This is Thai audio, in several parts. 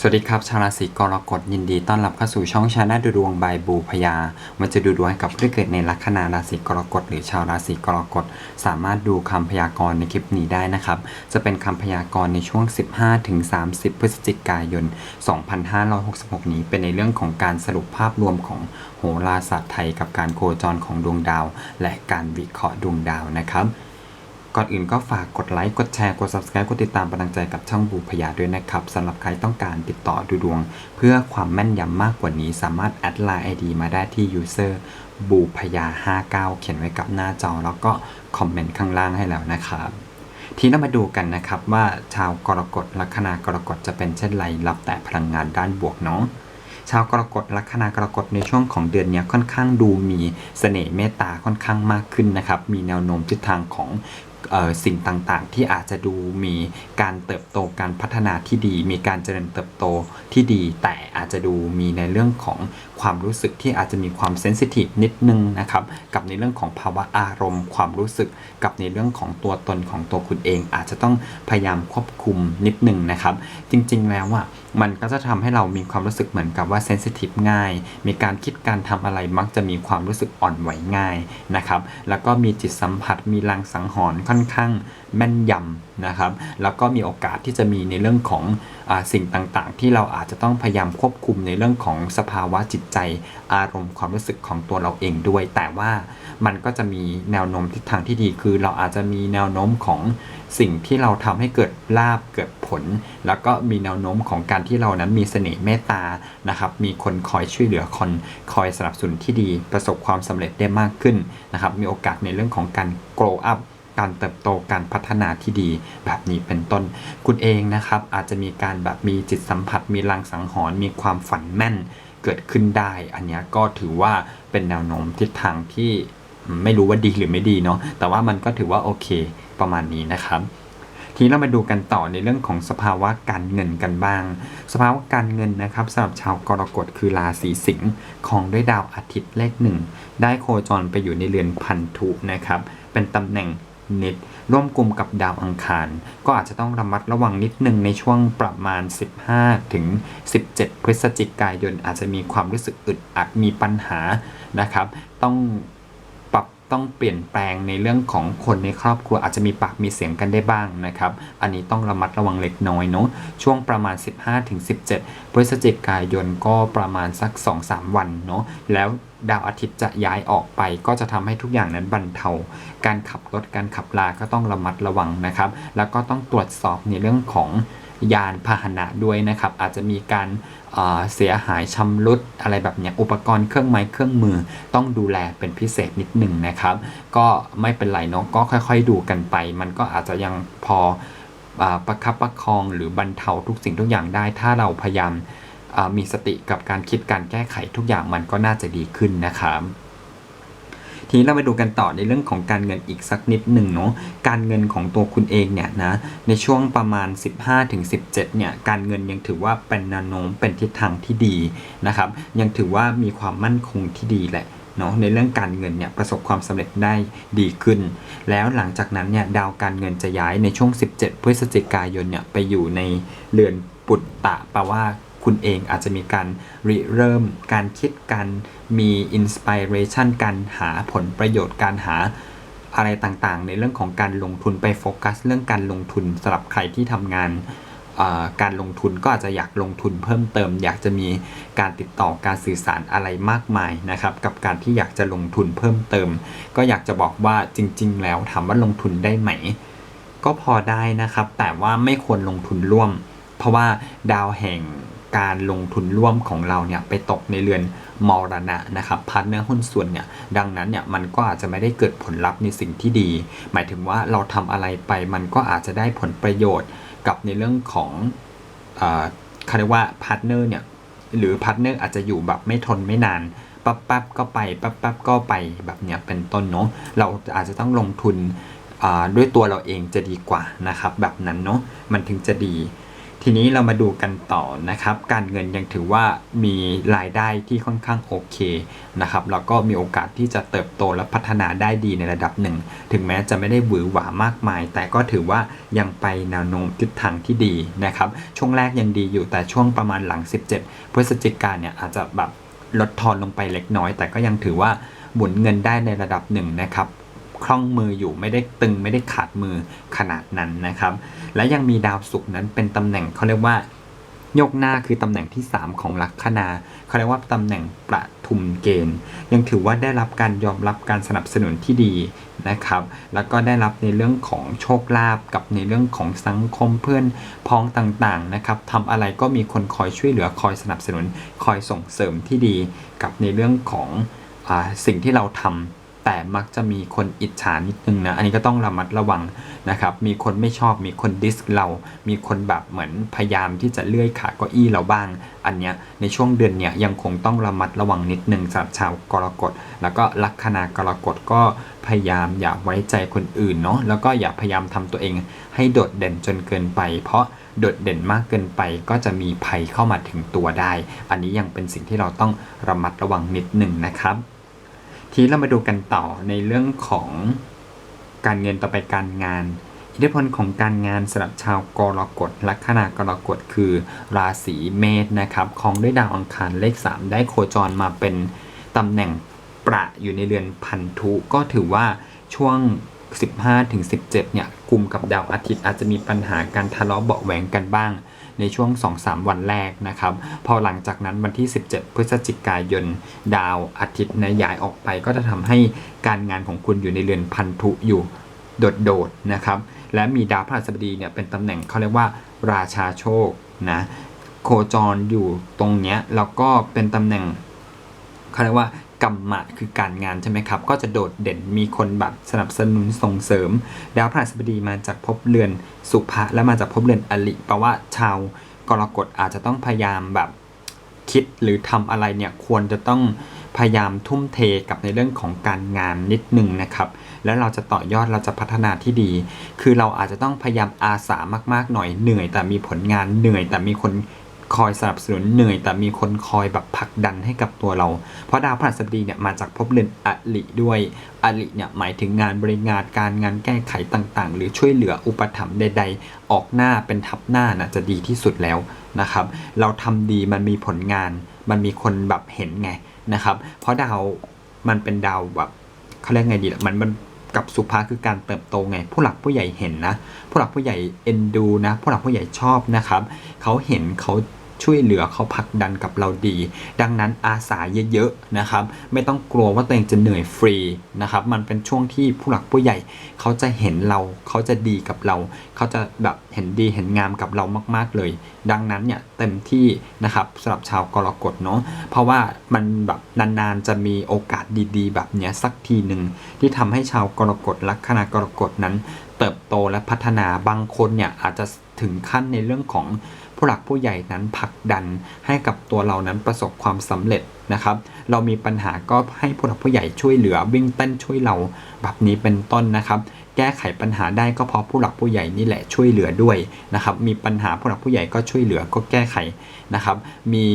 สวัสดีครับ ชาวราศีกรกฎยินดีต้อนรับเข้าสู่ช่องชาแนลดูดวงบายบูพยา มันจะดูดวงให้กับผู้ที่เกิดในลัคนาราศีกรกฎหรือชาวราศีกรกฎสามารถดูคำพยากรณ์ในคลิปนี้ได้นะครับ จะเป็นคำพยากรณ์ในช่วง 15-30 พฤศจิกายน 2566 นี้เป็นในเรื่องของการสรุปภาพรวมของโหราศาสตร์ไทยกับการโคจรของดวงดาว และการวิเคราะห์ดวงดาวนะครับ ก่อนอื่นก็ฝากกดไลค์ กดแชร์ กด subscribe กดติดตามเป็นกำลังใจกับช่องบูพยาด้วยนะครับสำหรับใครต้องการติดต่อดูดวง เพื่อความแม่นยำมากกว่านี้ สามารถแอดไลน์ ID มาได้ที่ user บูพยา 59 เขียนไว้กับหน้าจอ แล้วก็คอมเมนต์ข้างล่างให้แล้วนะครับทีนี้มาดูกันนะครับว่าชาวกรกฎลัคนากรกฎจะเป็นเช่นไรรับแต่พลังงานด้านบวกเนาะชาวกรกฎลัคนากรกฎในช่วงของเดือนนี้ค่อนข้างดูมีเสน่ห์เมตตาค่อนข้างมากขึ้นนะครับ มีแนวโน้มทิศทางของ สิ่งต่างๆ ที่อาจจะดูมีการเติบโตการพัฒนาที่ดี มีการเจริญเติบโตที่ดี แต่อาจจะดูมีในเรื่องของ ความรู้สึกที่อาจจะมีความเซนซิทีฟนิดนึงนะครับ กับในเรื่องของภาวะอารมณ์ ความรู้สึกกับในเรื่องของตัวตนของตัวคุณเอง อาจจะต้องพยายามควบคุมนิดนึงนะครับ จริงๆแล้วอะมันก็จะทำให้เรามีความรู้สึกเหมือนกับว่าเซนซิทีฟง่าย มีการคิดการทำอะไรมักจะมีความรู้สึกอ่อนไหวง่ายนะครับ แล้วก็มีจิตสัมผัสมีลางสังหรณ์ค่อนข้างแม่นยำนะครับ แล้วก็มีโอกาสที่จะมีในเรื่องของอสิ่งต่างๆ ที่เราอาจจะต้องพยายามควบคุมในเรื่องของสภาวะจิตใจ อารมณ์ความรู้สึกของตัวเราเองด้วย แต่ว่ามันก็จะมีแนวโน้มทิศทางที่ดีคือ เราอาจจะมีแนวโน้มของสิ่งที่เราทำให้เกิดลาบเกิดผล แล้วก็มีแนวโน้มของการที่เรานั้นมีเสน่ห์เมตตานะครับ มีคนคอยช่วยเหลือคนคอยสนับสนุนที่ดี ประสบความสำเร็จได้มากขึ้นนะครับ มีโอกาสในเรื่องของการ grow up การเติบโตการพัฒนาที่ดีแบบนี้เป็นต้น คุณเองนะครับอาจจะมีการแบบมีจิตสัมผัส มีลางสังหรณ์มีความฝันแม่นเกิดขึ้นได้ อันนี้ก็ถือว่าเป็นแนวโน้มทิศทางที่ไม่รู้ว่าดีหรือไม่ดีเนาะแต่ว่ามันก็ถือว่าโอเคประมาณนี้นะครับทีนี้เรามาดูกันต่อในเรื่องของสภาวะการเงินกันบ้าง สภาวะการเงินนะครับสำหรับชาวกรกฎคือราศีสิงห์ของด้วยดาวอาทิตย์เลขหนึ่งได้โคจรไปอยู่ในเรือนพันธุนะครับ เป็นตำแหน่ง นิด ร่วมกลุ่มกับดาวอังคาร ก็อาจจะต้องระมัดระวังนิดนึงในช่วงประมาณ 15 ถึง 17 พฤศจิกายน อาจจะมีความรู้สึกอึดอัดมีปัญหานะครับ ต้อง ต้องเปลี่ยนแปลงในเรื่องของคนในครอบครัวอาจจะมีปากมีเสียงกันได้บ้างนะครับ อันนี้ต้องระมัดระวังเล็กน้อยเนาะช่วงประมาณ 15-17 พฤศจิกายนก็ประมาณสัก 2-3 วันเนาะแล้วดาวอาทิตย์จะย้ายออกไป ก็จะทำให้ทุกอย่างนั้นบรรเทา การขับรถการขับลาก็ต้องระมัดระวังนะครับ แล้วก็ต้องตรวจสอบในเรื่องของ ยานพาหนะด้วยนะครับ อาจจะมีการเอ่อเสียหายชำรุดอะไรแบบนี้อุปกรณ์เครื่องไม้เครื่องมือต้องดูแลเป็นพิเศษนิดหนึ่งนะครับ ก็ไม่เป็นไรเนาะก็ค่อยๆดูกันไป มันก็อาจจะยังพอประคับประคองหรือบรรเทาทุกสิ่งทุกอย่างได้ ถ้าเราพยายามมีสติกับการคิดการแก้ไขทุกอย่างมันก็น่าจะดีขึ้นนะครับ ทีนี้เรามาดูกันต่อในเรื่องของการเงินอีกสักนิดหนึ่งเนาะการเงินของตัวคุณเองเนี่ยนะในช่วงประมาณ 15-17เนี่ยการเงินยังถือว่าเป็นนโน้มเป็นทิศทางที่ดีนะครับยังถือว่ามีความมั่นคงที่ดีแหละเนาะในเรื่องการเงินเนี่ยประสบความสำเร็จได้ดีขึ้น แล้วหลังจากนั้นเนี่ยดาวการเงินจะย้ายในช่วง 17 พฤศจิกายนเนี่ยไปอยู่ในเรือนปุตตะแปลว่า คุณเองอาจจะมีการริเริ่ม การคิดการมีอินสปิเรชันการหาผลประโยชน์การหาอะไรต่างๆ ในเรื่องของการลงทุนไปโฟกัส เรื่องการลงทุนสำหรับใครที่ทำงานการลงทุนก็อาจจะอยากลงทุนเพิ่มเติม อยากจะมีการติดต่อการสื่อสารอะไรมากมายนะครับ กับการที่อยากจะลงทุนเพิ่มเติม ก็อยากจะบอกว่าจริง ๆ แล้วถามว่าลงทุนได้ไหม ก็พอได้นะครับ แต่ว่าไม่ควรลงทุนร่วม เพราะว่าดาวแห่ง การลงทุนร่วมของเราเนี่ยไปตกในเรือนมรณะนะครับพาร์ทเนอร์หุ้นส่วนเนี่ยดังนั้นเนี่ยมันก็อาจจะไม่ได้เกิดผลลัพธ์ในสิ่งที่ดี หมายถึงว่าเราทำอะไรไปมันก็อาจจะได้ผลประโยชน์กับในเรื่องของเอ่อเขาเรียกว่าพาร์ทเนอร์เนี่ยหรือพาร์ทเนอร์อาจจะอยู่แบบไม่ทนไม่นานปั๊บปั๊บก็ไปปั๊บปั๊บก็ไปแบบเนี้ยเป็นต้นเนาะเราอาจจะต้องลงทุนด้วยตัวเราเองจะดีกว่านะครับแบบนั้นเนาะมันถึงจะดี ทีนี้เรามาดูกันต่อนะครับ การเงินยังถือว่ามีรายได้ที่ค่อนข้างโอเคนะครับแล้วก็มีโอกาสที่จะเติบโตและพัฒนาได้ดีในระดับหนึ่ง ถึงแม้จะไม่ได้หวือหวามากมาย แต่ก็ถือว่ายังไปแนวโน้มทิศทางที่ดีนะครับ ช่วงแรกยังดีอยู่แต่ช่วงประมาณหลัง 17 พฤศจิกาเนี่ยอาจจะแบบลดทอนลงไปเล็กน้อย แต่ก็ยังถือว่าหมุนเงินได้ในระดับหนึ่งนะครับ คล่องมืออยู่ไม่ได้ตึงไม่ได้ขาดมือขนาดนั้นนะครับ และยังมีดาวศุกร์นั้นเป็นตำแหน่งเขาเรียกว่ายกหน้าคือตำแหน่งที่ 3 ของลัคนาเขาเรียกว่าตำแหน่งประทุมเกณฑ์ ยังถือว่าได้รับการยอมรับการสนับสนุนที่ดีนะครับ แล้วก็ได้รับในเรื่องของโชคลาภกับในเรื่องของสังคมเพื่อนพ้องต่างๆนะครับทำอะไรก็มีคนคอยช่วยเหลือคอยสนับสนุน คอยส่งเสริมที่ดี กับในเรื่องของอสิ่งที่เราทำ แต่มักจะมีคนอิจฉานิดนึงนะ อันนี้ก็ต้องระมัดระวังนะครับ มีคนไม่ชอบ มีคนดิสเรา มีคนแบบเหมือนพยายามที่จะเลื่อยขาเก้าอี้เราบ้าง อันเนี้ยในช่วงเดือนเนี้ยยังคงต้องระมัดระวังนิดนึงสำหรับชาวกรกฎ แล้วก็ลัคนากรกฎก็พยายามอย่าไว้ใจคนอื่นเนาะ แล้วก็อย่าพยายามทำตัวเองให้โดดเด่นจนเกินไป เพราะโดดเด่นมากเกินไปก็จะมีภัยเข้ามาถึงตัวได้ อันนี้ยังเป็นสิ่งที่เราต้องระมัดระวังนิดหนึ่งนะครับ ทีเรามาดูกันต่อในเรื่องของการเงินต่อไปการงาน อิทธิพลของการงานสำหรับชาวกรกฎลัคนากรกฎคือราศีเมษนะครับของด้วยดาวอังคารเลข 3 ได้โคจรมาเป็นตำแหน่งประอยู่ในเรือนพันธุก็ถือว่าช่วง 15-17 เนี่ยกลุ่มกับดาวอาทิตย์อาจจะมีปัญหาการทะเลาะเบาแหวงกันบ้าง ในช่วง 2-3 วันแรกนะครับ พอหลังจากนั้นวันที่ 17 พฤศจิกายน ดาวอาทิตย์นะย้ายออกไปก็จะทำให้การงานของคุณอยู่ในเรือนพันธุอยู่โดดๆนะครับ และมีดาวพฤหัสบดีเนี่ยเป็นตำแหน่งเขาเรียกว่าราชาโชคนะโคจรอยู่ตรงเนี้ยแล้วก็เป็นตำแหน่งเขาเรียกว่า กรรมะคือการงานใช่ไหมครับ ก็จะโดดเด่นมีคนแบบสนับสนุนส่งเสริม ดาวพฤหัสบดีมาจากภพเรือนสุภะและมาจากภพเรือนอลิแปลว่าชาวกรกฎอาจจะต้องพยายามแบบคิดหรือทำอะไรเนี่ยควรจะต้องพยายามทุ่มเทกับในเรื่องของการงานนิดหนึ่งนะครับ แล้วเราจะต่อยอดเราจะพัฒนาที่ดี คือเราอาจจะต้องพยายามอาสามากๆหน่อยเหนื่อยแต่มีผลงานเหนื่อยแต่มีคน คอยสนับสนุนเหนื่อย แต่มีคนคอยแบบผลักดันให้กับตัวเรา เพราะดาวพฤหัสบดีเนี่ยมาจากภพเรือนอลิด้วยอลิเนี่ยหมายถึงงานบริงานการงานแก้ไขต่างๆ หรือช่วยเหลืออุปถัมภ์ใด ๆ ออกหน้าเป็นทับหน้านะจะดีที่สุดแล้วนะครับ เราทำดีมันมีผลงาน มันมีคนแบบเห็นไงนะครับ เพราะดาวมันเป็นดาวแบบเขาเรียกไงดีล่ะมันมันกับสุภาคือการเติบโตไง ผู้หลักผู้ใหญ่เห็นนะ ผู้หลักผู้ใหญ่เอ็นดูนะ ผู้หลักผู้ใหญ่ชอบนะครับ เขาเห็นเขา ช่วยเหลือเขาผลักดันกับเราดี ดังนั้นอาสาเยอะๆนะครับ ไม่ต้องกลัวว่าตัวเองจะเหนื่อยฟรีนะครับ มันเป็นช่วงที่ผู้หลักผู้ใหญ่ เขาจะเห็นเราเขาจะดีกับเรา เขาจะแบบเห็นดีเห็นงามกับเรามาก ๆเลย ดังนั้นเนี่ยเต็มที่นะครับสำหรับชาวกรกฎเนาะเพราะว่ามันแบบนานๆจะมีโอกาสดีๆ แบบเนี้ยสักทีหนึ่งที่ทำให้ชาวกรกฎลัคนากรกฎนั้น เติบโตและพัฒนาบางคนเนี่ยอาจจะถึงขั้นในเรื่องของ ผู้หลักผู้ใหญ่นั้นผลักดันให้กับตัวเรานั้นประสบความสำเร็จนะครับ เรามีปัญหาก็ให้ผู้หลักผู้ใหญ่ช่วยเหลือวิ่งเต้นช่วยเราแบบนี้เป็นต้นนะครับแก้ไขปัญหาได้ก็เพราะผู้หลักผู้ใหญ่นี่แหละช่วยเหลือด้วยนะครับ มีปัญหาผู้หลักผู้ใหญ่ก็ช่วยเหลือก็แก้ไขนะครับ มี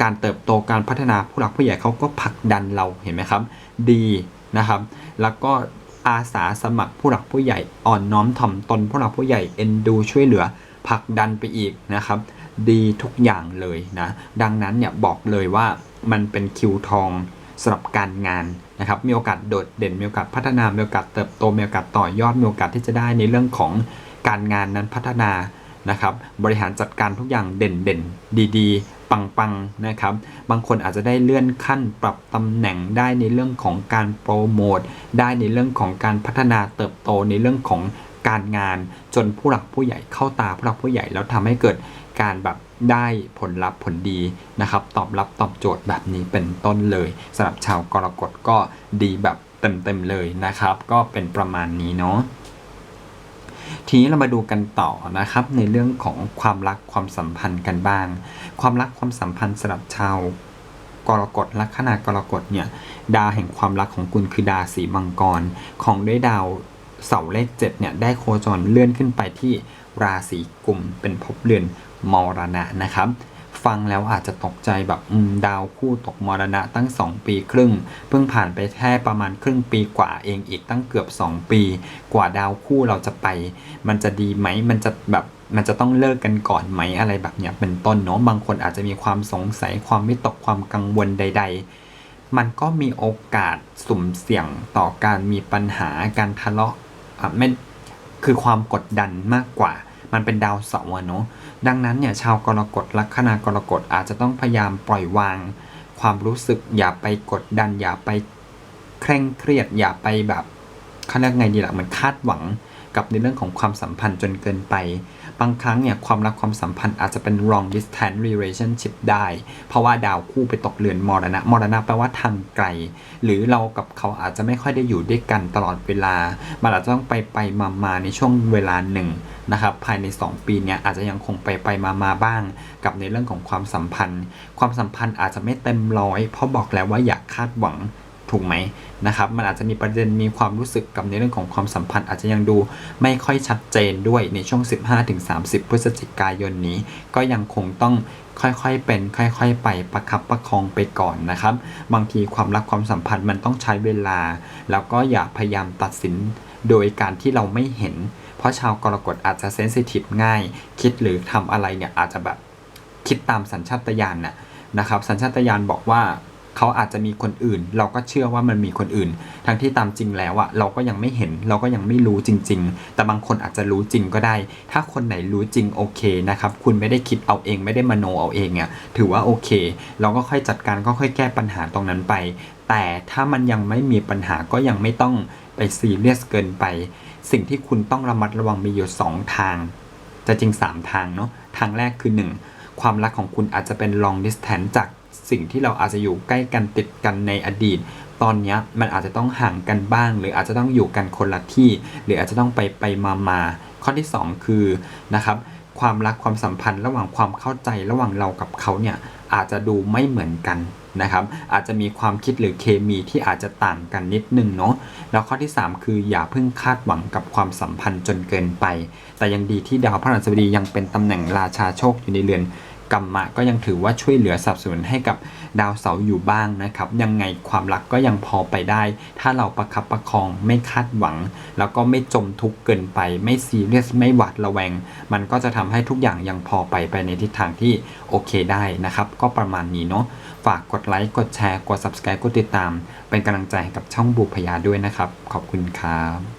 การเติบโตการพัฒนาผู้หลักผู้ใหญ่เขาก็ผลักดันเราเห็นไหมครับ ดีนะครับ แล้วก็อาสาสมัครผู้หลักผู้ใหญ่อ่อนน้อมถ่อมตนผู้หลักผู้ใหญ่เอ็นดูช่วยเหลือ ผลักดันไปอีกนะครับ ดีทุกอย่างเลยนะดังนั้นเนี่ยบอกเลยว่ามันเป็นคิวทองสำหรับการงานนะครับมีโอกาสโดดเด่นมีโอกาสพัฒนามีโอกาสเติบโตมีโอกาสต่อยอดมีโอกาสที่จะได้ในเรื่องของการงานนั้นพัฒนานะครับบริหารจัดการทุกอย่างเด่นเด่นดีๆ ปังๆนะครับ บางคนอาจจะได้เลื่อนขั้นปรับตำแหน่งได้ในเรื่องของการโปรโมทได้ในเรื่องของการพัฒนาเติบโตในเรื่องของ การงานจนผู้หลักผู้ใหญ่เข้าตาผู้หลักผู้ใหญ่แล้วทำให้เกิดการแบบได้ผลลัพธ์ผลดีนะครับ ตอบรับตอบโจทย์แบบนี้เป็นต้นเลยสำหรับชาวกรกฎก็ดีแบบเต็มๆเลยนะครับ ก็เป็นประมาณนี้เนาะทีนี้เรามาดูกันต่อนะครับในเรื่องของความรักความสัมพันธ์กันบ้าง ความรักความสัมพันธ์สำหรับชาวกรกฎลัคนากรกฎเนี่ยดาวแห่งความรักของคุณคือดาวสีมังกรของด้วยดาว เสาร์เลข7เนี่ยได้โคจรเลื่อนขึ้นไปที่ราศีกุมเป็นภพเรือนมรณะนะครับ ฟังแล้วอาจจะตกใจแบบดาวคู่ตกมรณะตั้ง 2 ปีครึ่ง เพิ่งผ่านไปแค่ประมาณครึ่งปีกว่าเองอีกตั้งเกือบ 2 ปี กว่าดาวคู่เราจะไป มันจะดีไหมมันจะแบบมันจะต้องเลิกกันก่อนไหมอะไรแบบเนี้ยเป็นต้นเนาะบางคนอาจจะมีความสงสัยความวิตกความกังวลใด ๆ มันก็มีโอกาสสุ่มเสี่ยงต่อการมีปัญหาการทะเลาะ อะไม่คือความกดดันมากกว่า มันเป็นดาวเสาร์เนาะดังนั้นเนี่ยชาวกรกฎลัคนากรกฎอาจจะต้องพยายามปล่อยวาง ความรู้สึกอย่าไปกดดัน อย่าไปเคร่งเครียด อย่าไปแบบเขาเรียกไงดีล่ะเหมือนคาดหวัง กับในเรื่องของความสัมพันธ์จนเกินไป บางครั้งเนี่ยความรักความสัมพันธ์อาจจะเป็น long distance relationship ได้ เพราะว่าดาวคู่ไปตกเรือนมรณะ มรณะแปลว่าทางไกล หรือเรากับเขาอาจจะไม่ค่อยได้อยู่ด้วยกันตลอดเวลา มันอาจจะต้องไปไปมามาในช่วงเวลาหนึ่งนะครับภายใน 2 ปีเนี้ยอาจจะยังคงไปไปมามาบ้าง กับในเรื่องของความสัมพันธ์ ความสัมพันธ์อาจจะไม่เต็มร้อยเพราะบอกแล้วว่าอยากคาดหวัง ถูกไหมนะครับมันอาจจะมีประเด็นมีความรู้สึกกับในเรื่องของความสัมพันธ์ อาจจะยังดูไม่ค่อยชัดเจนด้วยในช่วง 15-30 พฤศจิกายนนี้ ก็ยังคงต้องค่อยๆ เป็น ค่อยๆ ไปประคับประคองไปก่อนนะครับ บางทีความรักความสัมพันธ์มันต้องใช้เวลา แล้วก็อย่าพยายามตัดสินโดยการที่เราไม่เห็น เพราะชาวกรกฎอาจจะเซนซิทีฟง่าย คิดหรือทำอะไรเนี่ยอาจจะแบบคิดตามสัญชาตญาณน่ะนะครับ สัญชาตญาณบอกว่า เขาอาจจะมีคนอื่น เราก็เชื่อว่ามันมีคนอื่น ทั้งที่ตามจริงแล้วอะเราก็ยังไม่เห็นเราก็ยังไม่รู้จริง ๆ แต่บางคนอาจจะรู้จริงก็ได้ ถ้าคนไหนรู้จริงโอเคนะครับคุณไม่ได้คิดเอาเองไม่ได้มโนเอาเองเนี่ยถือว่าโอเค เราก็ค่อยจัดการก็ค่อยแก้ปัญหาตรงนั้นไป แต่ถ้ามันยังไม่มีปัญหาก็ยังไม่ต้องไปซีเรียสเกินไป สิ่งที่คุณต้องระมัดระวังมีอยู่2ทาง จะจริง 3 ทางเนาะทางแรกคือ 1 ความรักของคุณอาจจะเป็น long distance จาก สิ่งที่เราอาจจะอยู่ใกล้กันติดกันในอดีต ตอนนี้มันอาจจะต้องห่างกันบ้าง หรืออาจจะต้องอยู่กันคนละที่ หรืออาจจะต้องไปไปมามาข้อที่ 2 คือนะครับความรักความสัมพันธ์ระหว่างความเข้าใจระหว่างเรากับเขาเนี่ยอาจจะดูไม่เหมือนกันนะครับ อาจจะมีความคิดหรือเคมีที่อาจจะต่างกันนิดนึงเนาะแล้วข้อที่ 3 คืออย่าเพิ่งคาดหวังกับความสัมพันธ์จนเกินไป แต่ยังดีที่ดาวพฤหัสบดียังเป็นตำแหน่งราชาโชคอยู่ในเรือน กรรมะก็ยังถือว่าช่วยเหลือสนับสนุนให้กับดาวเสาร์อยู่บ้างนะครับ ยังไงความรักก็ยังพอไปได้ ถ้าเราประคับประคองไม่คาดหวัง แล้วก็ไม่จมทุกข์เกินไป ไม่ซีเรียสไม่หวาดระแวง มันก็จะทำให้ทุกอย่างยังพอไปไปในทิศทางที่โอเคได้นะครับ ก็ประมาณนี้เนาะฝากกดไลค์กดแชร์กด subscribe กดติดตาม เป็นกำลังใจให้กับช่องบูพยาด้วยนะครับ ขอบคุณครับ